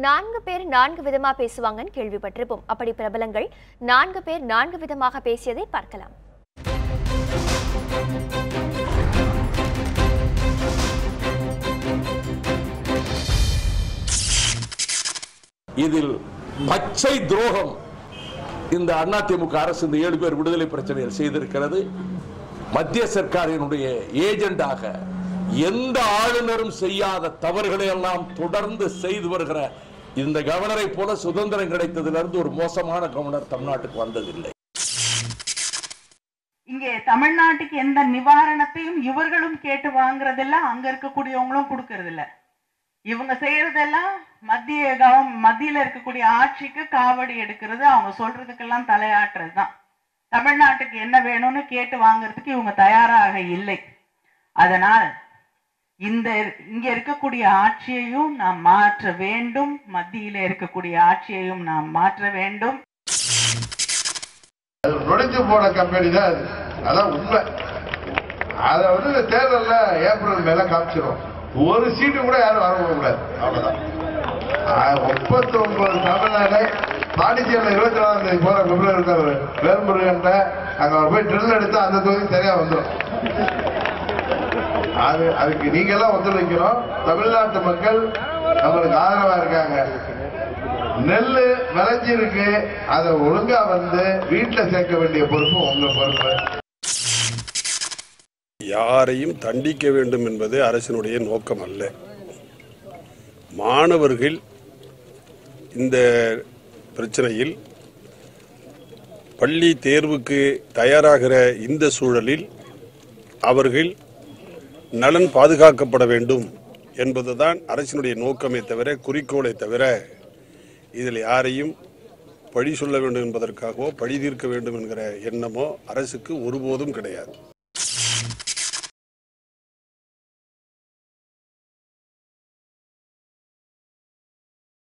நான்கு பேர் நான்கு விதமா பேசுவாங்கன்னு கேள்விப்பட்டிருப்போம். அப்படி பிரபலங்கள் நான்கு பேர் நான்கு விதமாக பேசியதை பார்க்கலாம். இதில் பச்சை துரோகம் இந்த அதிமுக அரசு இந்த ஏழு பேர் விடுதலை பிரச்சனையில் செய்திருக்கிறது. மத்திய சர்க்காரினுடைய ஏஜெண்டாக எந்த ஆளுநரும் செய்யாத தவறுகளை எல்லாம் தொடர்ந்து செய்து வருகிற இந்த கவர்னரை போல சுதந்திரம் கிடைத்ததிலிருந்து ஒரு மோசமான கவர்னர் தமிழ்நாட்டுக்கு வந்ததில்லை. இங்கே தமிழ்நாட்டுக்கு எந்த நிவாரணத்தையும் இவர்களும் கேட்டு வாங்குறதில்ல அங்க இருக்கக்கூடியவங்களும் கொடுக்கறது இல்ல இவங்க செய்யறதெல்லாம் மத்திய கவம் மத்தியில இருக்கக்கூடிய ஆட்சிக்கு காவடி எடுக்கிறது அவங்க சொல்றதுக்கெல்லாம் தலையாட்டுறது தான். தமிழ்நாட்டுக்கு என்ன வேணும்னு கேட்டு வாங்குறதுக்கு இவங்க தயாராக இல்லை. அதனால் இந்த இங்க இருக்கக்கூடிய ஆட்சியையும் நாம் மாற்ற வேண்டும். மத்தியில இருக்கக்கூடிய ஆட்சியையும் நாம் மாற்ற வேண்டும். அது நுழைஞ்சு போன கம்பெனி தான் அது. அதான் உண்மை. அதை வந்து இந்த தேர்தல்ல ஏப்ரல் மேல காமிச்சிடும் ஒரு சீட்டு கூட யாரும் வர கூடாது அவ்வளவுதான். முப்பத்தி ஒன்பது தமிழ்நாடு. பாண்டிச்சேரியில் இருபத்தி நாலாம் தேதி போற பிப்ரவரி இருக்காரு. அங்க போய் ட்ரில் எடுத்து அந்த தொகுதி சரியா வந்துடும் அது அதுக்கு நீங்கெல்லாம் ஒத்துழைக்கிறோம் தமிழ்நாட்டு மக்கள் நம்மளுக்கு ஆதரவா இருக்காங்க. நெல் விளைஞ்சிருக்கு. அதை ஒழுங்கா வந்து வீட்டுல சேர்க்க வேண்டிய பொறுப்பு உங்க பொறுப்பு. யாரையும் தண்டிக்க வேண்டும் என்பது அரசினுடைய நோக்கம் அல்ல. மாணவர்கள் இந்த பிரச்சனையில் பள்ளி தேர்வுக்கு தயாராகிற இந்த சூழலில் அவர்கள் நலன் பாதுகாக்கப்பட வேண்டும் என்பதுதான் அரசினுடைய நோக்கமே தவிர குறிக்கோளை தவிர இதில் யாரையும் பழி சொல்ல வேண்டும் என்பதற்காகவோ பழி தீர்க்க வேண்டும் என்கிற எண்ணமோ அரசுக்கு ஒருபோதும் கிடையாது.